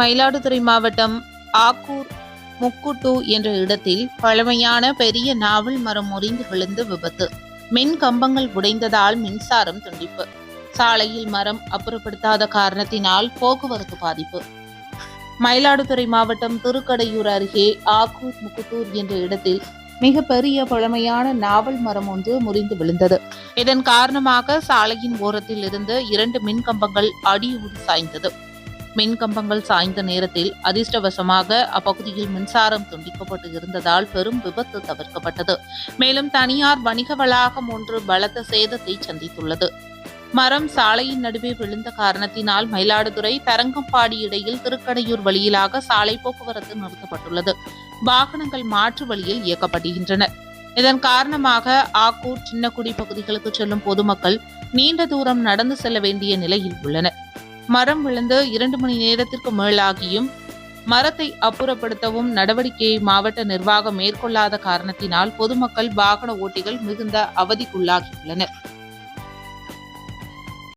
மயிலாடுதுறை மாவட்டம் ஆக்கூர் முக்குட்டு என்ற இடத்தில் பழமையான பெரிய நாவல் மரம் முறிந்து விழுந்து விபத்து. மின் கம்பங்கள் உடைந்ததால் மின்சாரம் துண்டிப்பு. சாலையில் மரம் அப்புறப்படுத்தாத காரணத்தினால் போக்குவரத்து பாதிப்பு. மயிலாடுதுறை மாவட்டம் திருக்கடையூர் அருகே ஆக்கூர் முக்குட்டூர் என்ற இடத்தில் மிக பெரிய பழமையான நாவல் மரம் ஒன்று முறிந்து விழுந்தது. இதன் காரணமாக சாலையின் ஓரத்தில் இருந்து இரண்டு மின் கம்பங்கள் சாய்ந்தது. மின் கம்பங்கள் சாய்ந்த நேரத்தில் அதிர்ஷ்டவசமாக அப்பகுதியில் மின்சாரம் துண்டிக்கப்பட்டு இருந்ததால் பெரும் விபத்து தவிர்க்கப்பட்டது. மேலும் தனியார் வணிக வளாகம் ஒன்று பலத்த சேதத்தை சந்தித்துள்ளது. மரம் சாலையின் நடுவே விழுந்த காரணத்தினால் மயிலாடுதுறை தரங்கம்பாடி இடையில் திருக்கடையூர் வழியிலாக சாலை போக்குவரத்து நிறுத்தப்பட்டுள்ளது. வாகனங்கள் மாற்று வழியில் இயக்கப்படுகின்றன. இதன் காரணமாக ஆக்கூர் சின்னக்குடி பகுதிகளுக்கு செல்லும் பொதுமக்கள் நீண்ட தூரம் நடந்து செல்ல வேண்டிய நிலையில் உள்ளனர். மரம் விழுந்து இரண்டு மணி நேரத்திற்கு மேலாகியும் மரத்தை அப்புறப்படுத்தவும் நடவடிக்கையை மாவட்ட நிர்வாகம் மேற்கொள்ளாத காரணத்தினால் பொதுமக்கள் வாகன ஓட்டிகள் மிகுந்த அவதிக்குள்ளாகியுள்ளனர்.